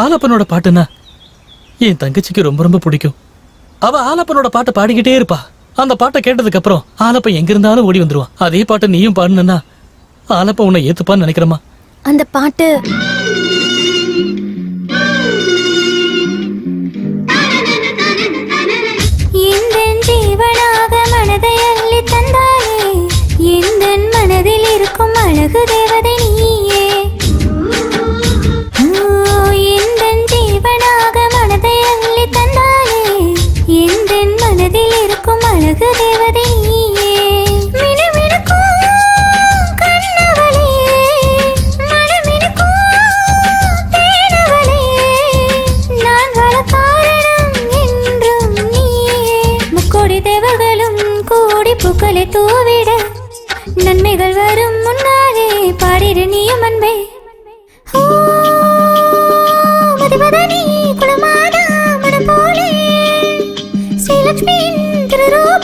ஆலப்பனோட பாட்டுன்னா என் தங்கச்சிக்கு ரொம்ப ரொம்ப பிடிக்கும். அவ ஆலப்பனோட பாட்டை பாடிக்கிட்டே இருப்பா. அந்த பாட்டை கேட்டதுக்கு அப்புறம் ஆலப்பன் எங்க இருந்தாலும் ஓடி வந்துருவான். அதே பாட்டை நீயும் பாடுனா ஆலப்பன் உன்னை ஏத்துப்பான்னு நினைக்கிறமா அந்த பாட்டு ஜீவனாக மனதை அள்ளி தந்தாயே மனதில் இருக்கும் அழகுதே. அழகு தேவதை நீயே. தேவர்களும் கூடி பூக்களை தூவிட நன்மைகள் வரும் முன்னாலே பாடிடு நீயும் அன்பே. குலமாதா மனம் போலே. ஸ்ரீலக்ஷ்மியின் திருரூப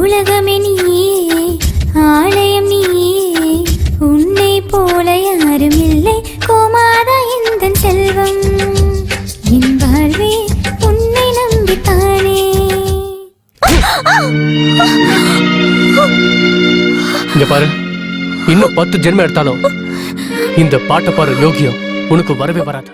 உலகமே நீயே ஆலயம் நீயே. உன்னை போல யாரும் இல்லை கோமாதா இந்த செல்வம்? என் வாழ்வே உன்னை நம்பித்தானே. இங்க பாரு. இன்னும் பத்து ஜென்மம் எடுத்தாலும் இந்த பாட்டை பாரு யோகியம் உனக்கு வரவே வராது.